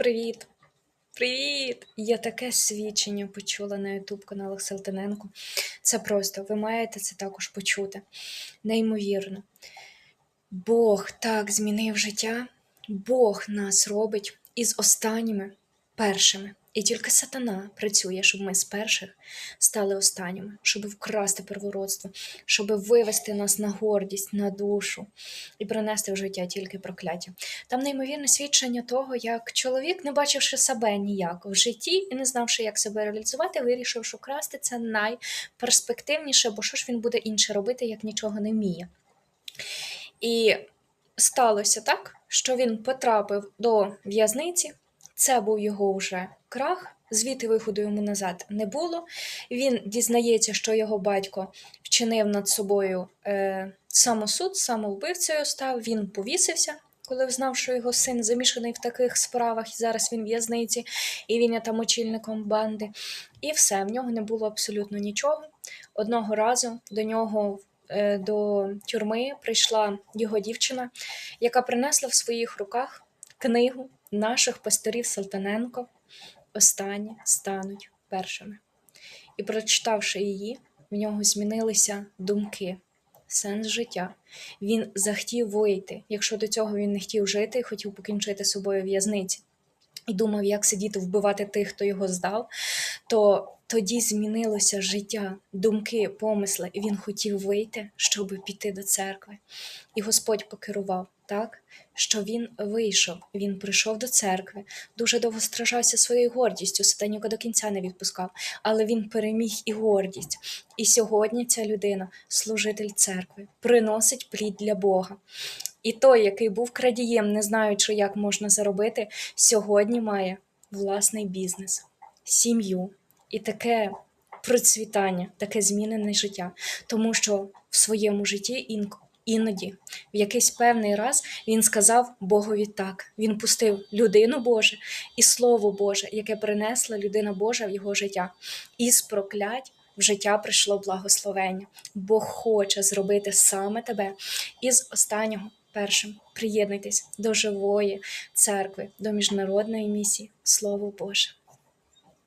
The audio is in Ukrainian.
Привіт! Привіт! Я таке свідчення почула на ютуб каналах Салтиненко. Це просто, ви маєте це також почути. Неймовірно. Бог так змінив життя, Бог нас робить із останніми першими. І тільки сатана працює, щоб ми з перших стали останніми, щоб вкрасти первородство, щоб вивести нас на гордість, на душу і принести в життя тільки прокляття. Там неймовірне свідчення того, як чоловік, не бачивши себе ніяк в житті і не знавши, як себе реалізувати, вирішив, що красти це найперспективніше, бо що ж він буде інше робити, як нічого не вміє. І сталося так, що він потрапив до в'язниці. Це був його вже крах, звідти виходу йому назад не було. Він дізнається, що його батько вчинив над собою е, самосуд, самовбивцею став. Він повісився, коли взнав, що його син замішаний в таких справах, і зараз він в в'язниці, і він є там очільником банди. І все, в нього не було абсолютно нічого. Одного разу до нього е, до тюрми прийшла його дівчина, яка принесла в своїх руках книгу наших пасторів Салтаненко. Останні стануть першими. І, прочитавши її, в нього змінилися думки, сенс життя. Він захотів вийти, якщо до цього він не хотів жити і хотів покінчити собою в'язниці. І думав, як сидіти вбивати тих, хто його здав, то тоді змінилося життя, думки, помисли, він хотів вийти, щоб піти до церкви. І Господь покерував так, що він вийшов, він прийшов до церкви, дуже довго стражався своєю гордістю, сатаніка до кінця не відпускав, але він переміг і гордість. І сьогодні ця людина, служитель церкви, приносить плід для Бога. І той, який був крадієм, не знаючи, як можна заробити, сьогодні має власний бізнес, сім'ю і таке процвітання, таке змінене життя, тому що в своєму житті ін- іноді, в якийсь певний раз, він сказав Богові так. Він пустив людину Боже і Слово Боже, яке принесла людина Божа в його життя. Із проклять в життя прийшло благословення. Бог хоче зробити саме тебе із останнього. Першим приєднуйтесь до живої церкви, до міжнародної місії. Слово Боже.